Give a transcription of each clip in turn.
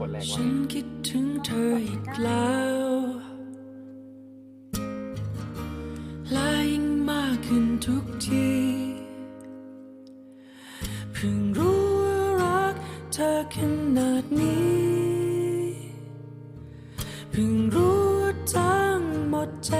คนแรงว่าฉันคิดถึงเธออีกแล้วลายิ่งมากขึ้นทุกทีเพิ่งรู้ว่ารักเธอขนาดนี้เพิ่งรู้ว่าทั้งหมดใจ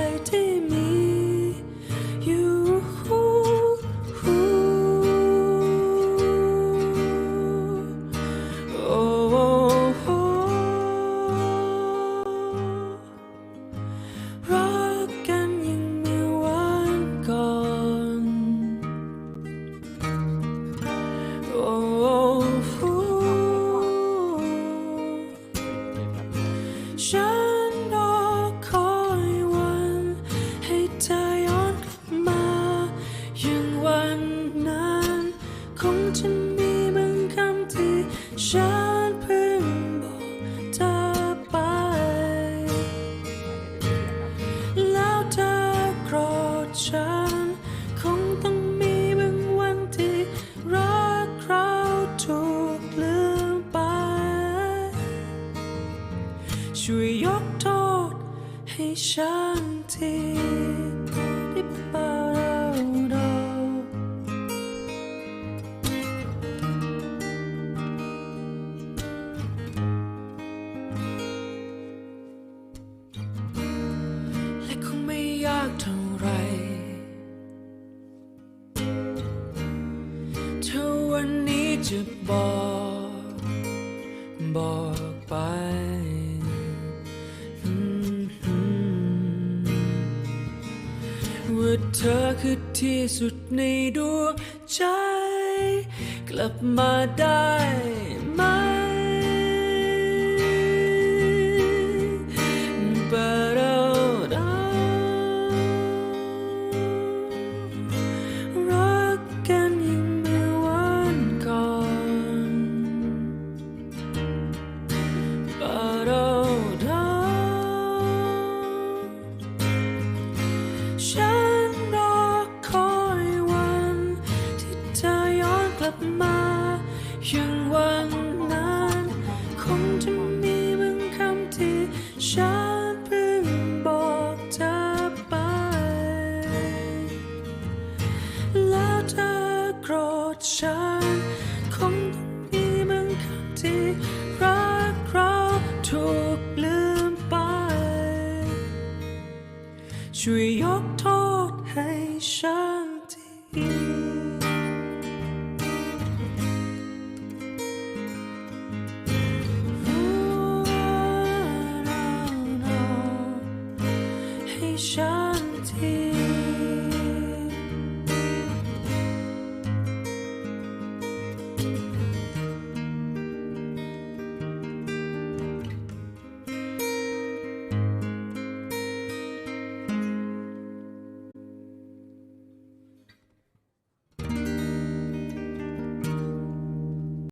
คงจะมีบางคำที่ฉันเพิ่งบอกเธอไป แล้วเธอโกรธฉัน คงต้องมีบางวันที่รักเราถูกลืมไป ช่วยยกโทษให้ฉันที เท่าไรถ้าวันนี้จะบอก บอกไปอืมว่าเธอคือที่สุดในดวงใจ กลับมาได้ กลับมาอย่างวันนั้นคงจะมีบางคำที่ฉันเพิ่งบอกเธอไป แล้วเธอโกรธฉันคงต้องมีบางคำที่รักเราถูกลืมไป ช่วยยกโทษให้ฉันที